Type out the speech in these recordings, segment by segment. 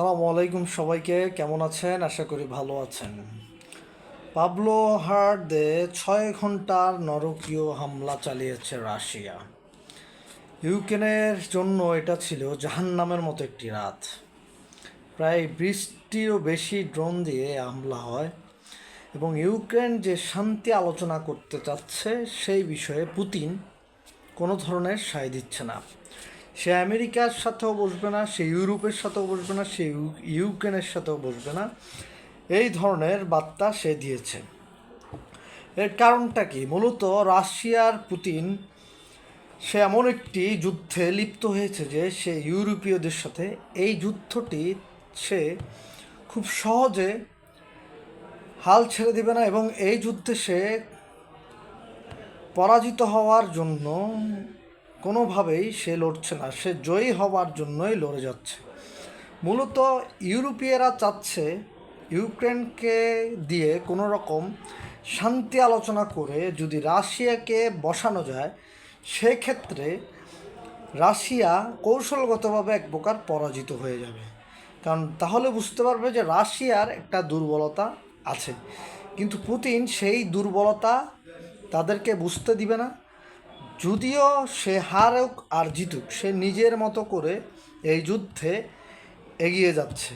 সালামু আলাইকুম সবাইকে, কেমন আছেন? আশা করি ভালো আছেন। পাবলো হার্দে ছয় ঘণ্টার নরকীয় হামলা চালিয়েছে রাশিয়া। ইউক্রেনের জন্য এটা ছিল জাহান্নামের মতো একটি রাত। প্রায় বৃষ্টিরও বেশি ড্রোন দিয়ে হামলা হয় এবং ইউক্রেন যে শান্তি আলোচনা করতে চাচ্ছে, সেই বিষয়ে পুতিন কোনো ধরনের সায় দিচ্ছে না। সে আমেরিকার সাথেও বসবে না, সে ইউরোপের সাথেও বসবে না, সে ইউক্রেনের সাথেও বসবে না। এই ধরনের বার্তা সে দিয়েছে। এর কারণটা কি? মূলত রাশিয়ার পুতিন সে এমন একটি যুদ্ধে লিপ্ত হয়েছে যে সে ইউরোপীয়দের সাথে এই যুদ্ধটি সে খুব সহজে হাল ছেড়ে দেবে না এবং এই যুদ্ধে সে পরাজিত হওয়ার জন্য কোনোভাবেই সে লড়ছে না, সে জয়ী হওয়ার জন্যই লড়ে যাচ্ছে। মূলত ইউরোপীয়রা চাচ্ছে ইউক্রেনকে দিয়ে কোনো রকম শান্তি আলোচনা করে যদি রাশিয়াকে বসানো যায়, সেক্ষেত্রে রাশিয়া কৌশলগতভাবে এক প্রকার পরাজিত হয়ে যাবে। কারণ তাহলে বুঝতে পারবে যে রাশিয়ার একটা দুর্বলতা আছে। কিন্তু পুতিন সেই দুর্বলতা তাদেরকে বুঝতে দিবে না। যদিও সে হারুক আর জিতুক, সে নিজের মতো করে এই যুদ্ধে এগিয়ে যাচ্ছে।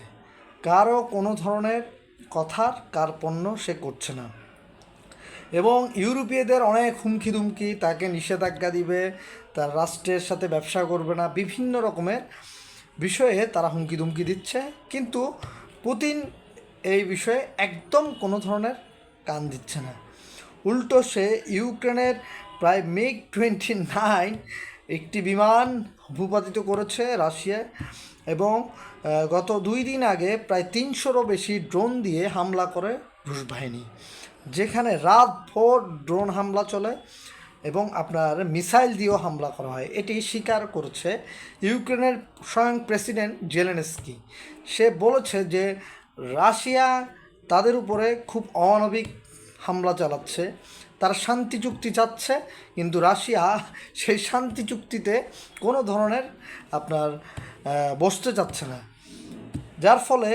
কারও কোনো ধরনের কথার কার্পণ্য সে করছে না। এবং ইউরোপীয়দের অনেক হুমকি দুমকি তাকে নিষেধাজ্ঞা দিবে, তার রাষ্ট্রের সাথে ব্যবসা করবে না, বিভিন্ন রকমের বিষয়ে তারা হুমকি দুমকি দিচ্ছে। কিন্তু পুতিন এই বিষয়ে একদম কোনো ধরনের কান দিচ্ছে না। উল্টো সে ইউক্রেনের প্রায় মিগ টোয়েন্টি নাইন একটি বিমান ভূপাতিত করেছে রাশিয়ায় এবং গত দুই দিন আগে প্রায় তিনশোরও বেশি ড্রোন দিয়ে হামলা করে রুশ বাহিনী, যেখানে রাত ভোর ড্রোন হামলা চলে এবং আপনার মিসাইল দিয়েও হামলা করা হয়। এটি স্বীকার করেছে ইউক্রেনের স্বয়ং প্রেসিডেন্ট জেলেনস্কি। সে বলেছে যে, রাশিয়া তাদের উপরে খুব অমানবিক হামলা চালাচ্ছে, তারা শান্তি চুক্তি চাচ্ছে, কিন্তু রাশিয়া সেই শান্তি চুক্তিতে কোনো ধরনের আপনার বসতে চাচ্ছে না। যার ফলে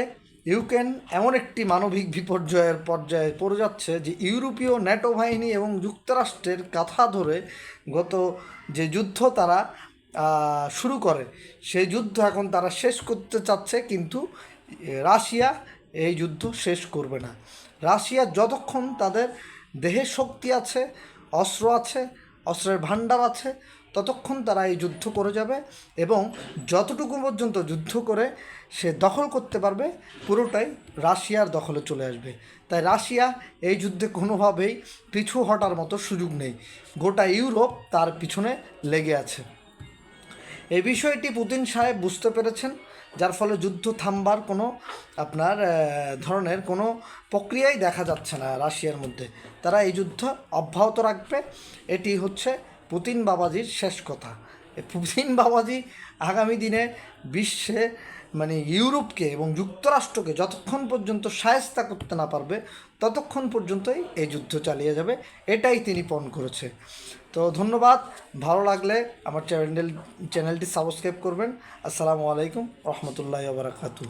ইউক্রেন এমন একটি মানবিক বিপর্যয়ের পর্যায়ে পড়ে যাচ্ছে যে ইউরোপীয় ন্যাটো বাহিনী এবং যুক্তরাষ্ট্রের কাথা ধরে গত যে যুদ্ধ তারা শুরু করে, সেই যুদ্ধ এখন তারা শেষ করতে চাচ্ছে, কিন্তু রাশিয়া এই যুদ্ধ শেষ করবে না। রাশিয়া যতক্ষণ তাদের দেহের শক্তি আছে, অস্ত্র আছে, অস্ত্রের ভাণ্ডার আছে, ততক্ষণ তারা এই যুদ্ধ করে যাবে এবং যতটুকু পর্যন্ত যুদ্ধ করে সে দখল করতে পারবে, পুরোটাই রাশিয়ার দখলে চলে আসবে। তাই রাশিয়া এই যুদ্ধে কোনোভাবেই পিছু হটার মতো সুযোগ নেই। গোটা ইউরোপ তার পিছনে লেগে আছে। এই বিষয়টি পুতিন সাহেব বুঝতে পেরেছেন। যার ফলে যুদ্ধ থামবার কোনো আপনার ধরনের কোনো প্রক্রিয়াই দেখা যাচ্ছে না রাশিয়ার মধ্যে। তারা এই যুদ্ধ অব্যাহত রাখবে। এটি হচ্ছে পুতিন বাবাজির শেষ কথা। পুতিন বাবাজি আগামী দিনে বিশ্বে মানে ইউরোপকে এবং যুক্তরাষ্ট্রকে যতক্ষণ পর্যন্ত সায়স্তা করতে না পারবে, ততক্ষণ পর্যন্তই এই যুদ্ধ চালিয়ে যাবে। এটাই তিনি পণ করেছে। তো ধন্যবাদ ভালো লাগলে আমার চ্যানেল চ্যানেলটি সাবস্ক্রাইব করবেন। আসসালামু আলাইকুম রহমতুল্লাহ বারাকাতু